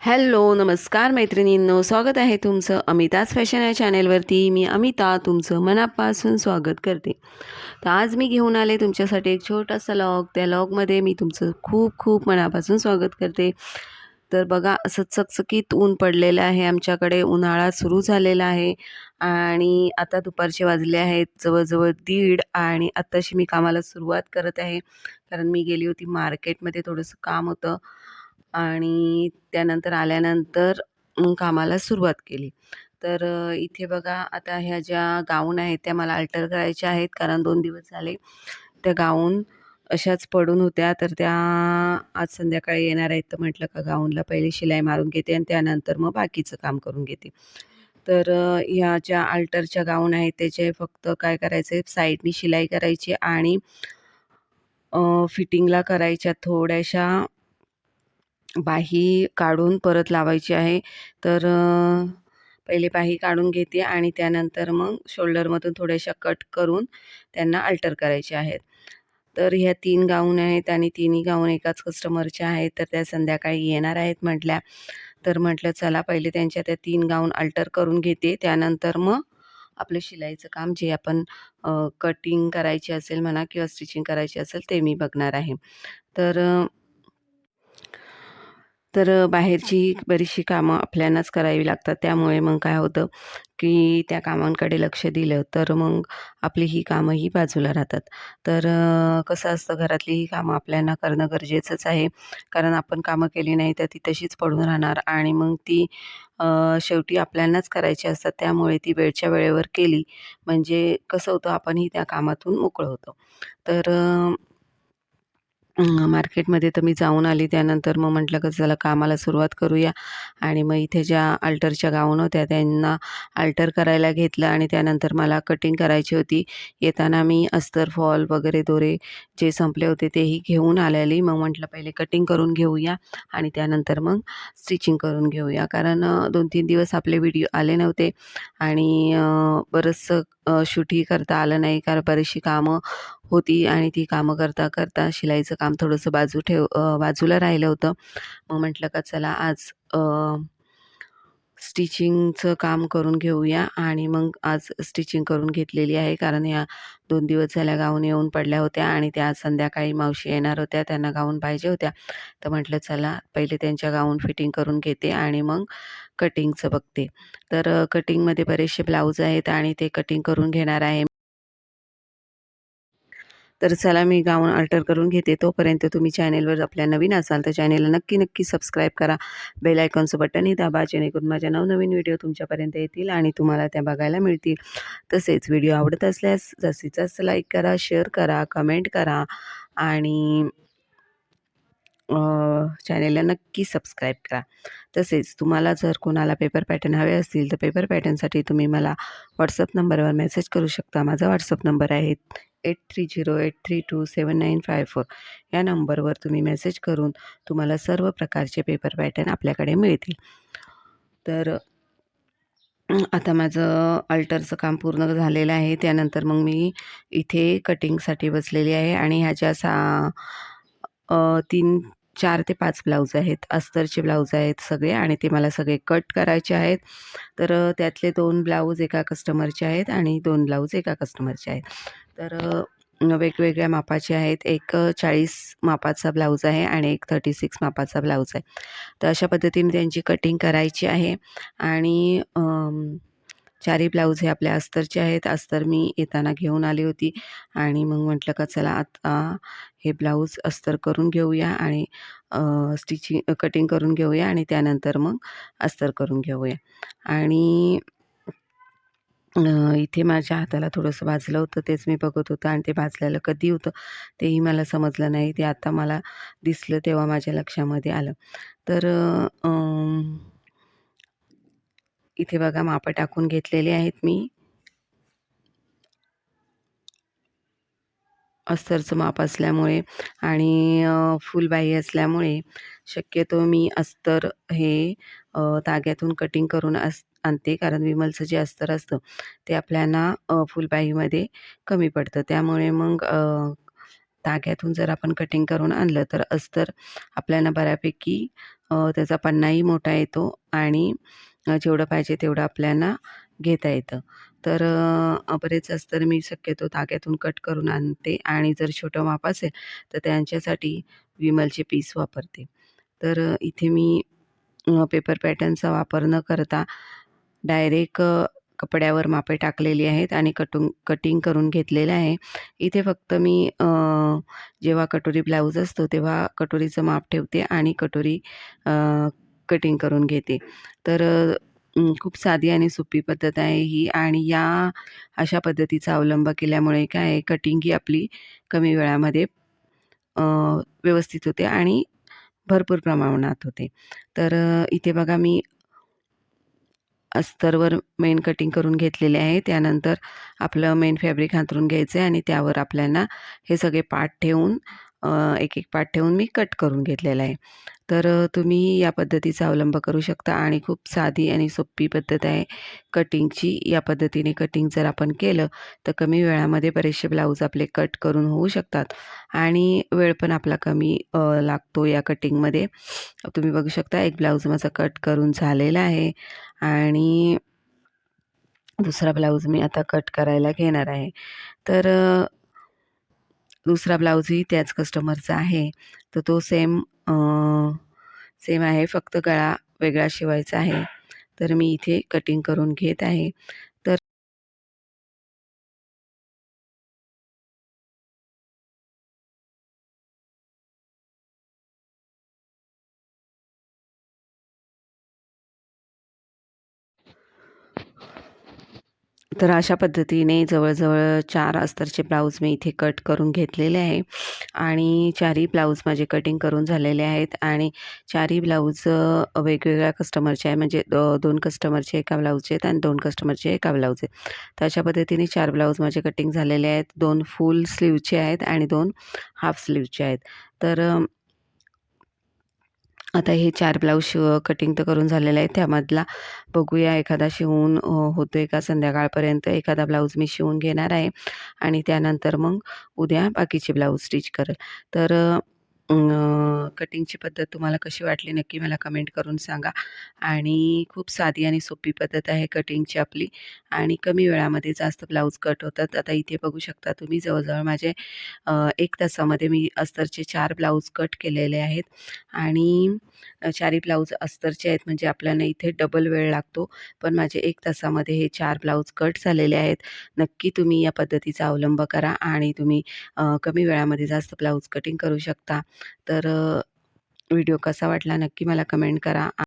Hello नमस्कार मैत्रिणींनो स्वागत आहे तुमचं अमिताज फॅशन या चॅनेलवरती. मी अमिता तुमचं मनापासून स्वागत करते. तर आज मी घेऊन आले तुमच्यासाठी एक छोटासा लॉग. त्या लॉगमध्ये मी तुमचं खूप खूप मनापासून स्वागत करते. तर बघा असं चकचकीत ऊन पडलेलं आहे. आमच्याकडे उन्हाळा सुरू झालेला आहे. आणि आता दुपारचे वाजले आहेत जवळजवळ दीड आणि आत्ताशी मी कामाला सुरुवात करत आहे. कारण मी गेली होती मार्केटमध्ये थोडंसं काम होतं. आणि त्यानंतर आल्यानंतर मग कामाला सुरुवात केली. तर इथे बघा आता ह्या ज्या गाऊन आहेत त्या मला अल्टर करायच्या आहेत. कारण दोन दिवस झाले त्या गाऊन अशाच पडून होत्या. तर त्या आज संध्याकाळी येणार आहेत. तर म्हटलं का गाऊनला पहिले शिलाई मारून घेते आणि त्यानंतर मग बाकीचं काम करून घेते. तर ह्या ज्या अल्टरच्या गाऊन आहेत त्याचे फक्त काय करायचं आहे साईडनी शिलाई करायची आणि फिटिंगला करायच्या थोड्याशा बाही काढून परत लावायची आहे. तर पहिले बाही काढून घेते आणि त्यानंतर मग शोल्डरमधून थोड्याशा कट करून त्यांना अल्टर करायचे आहेत. तर ह्या तीन गाऊन आहेत आणि तिन्ही गाऊन एकाच कस्टमरच्या आहेत. तर त्या संध्याकाळी येणार आहेत म्हटल्या. तर म्हटलं चला पहिले त्यांच्या त्या तीन गाऊन अल्टर करून घेते. त्यानंतर मग आपलं शिलाईचं काम जे आपण कटिंग करायची असेल म्हणा किंवा स्टिचिंग करायची असेल ते मी बघणार आहे. तर तर बाहेरची बरीचशी कामं आपल्यालाच करावी लागतात. त्यामुळे मग काय होतं की त्या कामांकडे लक्ष दिलं तर मग आपली ही कामंही बाजूला राहतात. तर कसं असतं घरातली ही कामं आपल्याला करणं गरजेचंच आहे. कारण आपण कामं केली नाही तर ती तशीच पडून राहणार आणि मग ती शेवटी आपल्यालाच करायची असतात. त्यामुळे ती वेळच्या वेळेवर केली म्हणजे कसं होतं आपणही त्या कामातून मोकळं होतो. तर मार्केटमध्ये तर मी जाऊन आली. त्यानंतर मग म्हटलं का चला कामाला सुरुवात करूया. आणि मग इथे ज्या अल्टरच्या गाऊन होत्या त्यांना अल्टर करायला घेतलं आणि त्यानंतर मला कटिंग करायची होती. येताना मी अस्तर फॉल वगैरे दोरे जे संपले होते तेही घेऊन आलेली. मग म्हटलं पहिले कटिंग करून घेऊया आणि त्यानंतर मग स्टिचिंग करून घेऊया. कारण दोन तीन दिवस आपले व्हिडिओ आले नव्हते आणि बरंचसं शूटही करता आलं नाही. कारण बरीचशी कामं होती आणि ती कामं करता करता शिलाईचं काम थोडंसं बाजू ठेव बाजूला राहिलं होतं. मग म्हटलं का चला आज स्टिचिंगचं काम करून घेऊया आणि मग आज स्टिचिंग करून घेतलेली आहे. कारण या दोन दिवस झाल्या गाऊन येऊन पडल्या होत्या आणि त्या आज संध्याकाळी मावशी येणार होत्या त्यांना गाऊन पाहिजे होत्या. तर म्हटलं चला पहिले त्यांच्या गाऊन फिटिंग करून घेते आणि मग कटिंगचं बघते. तर कटिंगमध्ये बरेचसे ब्लाऊज आहेत आणि ते कटिंग करून घेणार आहे तर चला मी गाऊन अल्टर करून घेते. तोपर्यंत तुम्ही चॅनेलवर आपल्या नवीन असाल तर चॅनेलला नक्की नक्की सबस्क्राईब करा. बेल आयकॉनचं बटनही दाबा जेणेकरून माझ्या नवनवीन व्हिडिओ तुमच्यापर्यंत येतील आणि तुम्हाला त्या बघायला मिळतील. तसेच व्हिडिओ आवडत असल्यास जास्तीत जास्त लाईक करा शेअर करा कमेंट करा आणि चॅनेलला नक्की सबस्क्राईब करा. तसेच तुम्हाला जर कोणाला पेपर पॅटर्न हवे असतील तर पेपर पॅटर्नसाठी तुम्ही मला व्हॉट्सअप नंबरवर मेसेज करू शकता. माझा व्हॉट्सअप नंबर आहे eight three zero eight three two seven nine five four या नंबरवर तुम्ही मेसेज करून तुम्हाला सर्व प्रकारचे पेपर पॅटर्न आपल्याकडे मिळतील. तर आता माझं अल्टरचं काम पूर्ण झालेलं आहे. त्यानंतर मग मी इथे कटिंगसाठी बसलेली आहे आणि ह्याच्या सा तीन चार ते पाच ब्लाऊज आहेत. अस्तरचे ब्लाऊज आहेत सगळे आणि ते मला सगळे कट करायचे आहेत. तर त्यातले दोन ब्लाऊज एका कस्टमरचे आहेत आणि दोन ब्लाऊज एका कस्टमरचे आहेत. तर वेगवेगळ्या मापाचे आहेत. एक चाळीस मापाचा ब्लाऊज आहे आणि एक थर्टी सिक्स मापाचा ब्लाऊज आहे. तर अशा पद्धतीने त्यांची कटिंग करायची आहे आणि चारही ब्लाऊज हे आपल्या अस्तरचे आहेत. अस्तर मी येताना घेऊन आली होती आणि मग म्हटलं का चला आता हे ब्लाऊज अस्तर करून घेऊया आणि स्टिचिंग कटिंग करून घेऊया आणि त्यानंतर मग अस्तर करून घेऊया. आणि इथे माझ्या हाताला थोडंसं भाजलं होतं तेच मी बघत होतं आणि ते भाजलेलं कधी होतं तेही मला समजलं नाही. ते आता मला दिसलं तेव्हा माझ्या लक्षामध्ये आलं. तर इथे बघा मापं टाकून घेतलेले आहेत मी. अस्तरचं माप असल्यामुळे आणि फुलबाई असल्यामुळे शक्यतो मी अस्तर हे ताग्यातून कटिंग करून अस आणते कारण विमलचं जे अस्तर असतं ते आपल्याला फुलबाईमध्ये कमी पडतं त्यामुळे मग धाग्यातून ताग्यातून जर आपण कटिंग करून आणलं तर अस्तर आपल्याला बऱ्यापैकी त्याचा पन्नाही मोठा येतो आणि जेवढं पाहिजे तेवढं आपल्याला घेता येतं. तर बरेच अस्तर मी शक्यतो धाग्यातून कट करून आणते आणि जर छोटं माप असेल तर त्यांच्यासाठी विमलचे पीस वापरते. तर इथे मी पेपर पॅटर्नचा वापर न करता डायरेक्ट कपड्यावर मापे टाकलेली आहेत आणि कटून कटिंग करून घेतलेलं आहे. इथे फक्त मी जेव्हा कटोरी ब्लाऊज असतो तेव्हा कटोरीचं माप ठेवते आणि कटोरी कटिंग करून घेते. तर खूप साधी आणि सोपी पद्धत आहे ही आणि या अशा पद्धतीचा अवलंब केल्यामुळे काय आहे कटिंग ही आपली कमी वेळामध्ये व्यवस्थित होते आणि भरपूर प्रमाणात होते. तर इथे बघा मी अस्तरवर मेन कटिंग करून घेतलेले आहे. त्यानंतर आपलं मेन फॅब्रिक हातरून घ्यायचं आहे आणि त्यावर आपल्याला हे सगळे पार्ट ठेवून एक-एक पाठ ठेवून मी कट करून घेतलेला आहे. तर तुम्ही या पद्धतीचा अवलंब करू शकता आणि खूप साधी आणि सोपी पद्धत आहे कटिंगची. या पद्धतीने कटिंग जर आपण केलं तर कमी वेळामध्ये बरेचसे ब्लाऊज आपले कट करून होऊ शकतात आणि वेळ पण आपला कमी लागतो या कटिंगमध्ये. तुम्ही बघू शकता एक ब्लाऊज माझा कट करून झालेला आहे आणि दुसरा ब्लाऊज मी आता कट करायला घेणार आहे. तर दुसरा ब्लाऊजही त्याच कस्टमरचा आहे. तर तो सेम सेम आहे फक्त गळा वेगळा शिवायचा आहे. तर मी इथे कटिंग करून घेत आहे. तर अशा पद्धतीने जवळजवळ चार अस्तरचे ब्लाऊज मी इथे कट करून घेतलेले आहे आणि चारही ब्लाऊज माझे कटिंग करून झालेले आहेत आणि चारही ब्लाऊज वेगवेगळ्या कस्टमरचे आहे म्हणजे अ, 2 कस्टमरचे एका ब्लाऊजचे आहेत आणि दोन कस्टमरचे एका ब्लाऊज आहेत. तर अशा पद्धतीने चार ब्लाऊज माझे कटिंग झालेले आहेत. दोन फुल स्लीवचे आहेत आणि दोन हाफ स्लीवचे आहेत. तर आता हे चार ब्लाऊज शिव कटिंग तर करून झालेलं आहे. त्यामधला बघूया एखादा शिवून होतो होतोय का संध्याकाळपर्यंत एखादा ब्लाऊज मी शिवून घेणार आहे आणि त्यानंतर मग उद्या बाकीचे ब्लाऊज स्टिच करेल. तर कटिंगची पद्धत तुम्हाला कशी वाटली नक्की मला कमेंट करून सांगा. आणि खूप साधी आणि सोपी पद्धत आहे कटिंगची आपली. आणि कमी वेळामध्ये जास्त ब्लाऊज कट होतात. आता इथे बघू शकता तुम्ही जवळजवळ माझे एक तासामध्ये मी अस्तरचे चार ब्लाऊज कट केलेले आहेत. आणि चारी ब्लाऊज अस्तरचे आहेत म्हणजे आपल्याला इथे डबल वेळ लागतो. पण माझे एक तासामध्ये हे चार ब्लाऊज कट झालेले आहेत. नक्की तुम्ही या पद्धतीचा अवलंब करा आणि तुम्ही कमी वेळामध्ये जास्त ब्लाऊज कटिंग करू शकता. तर व्हिडिओ कसा वाटला नक्की मला कमेंट करा.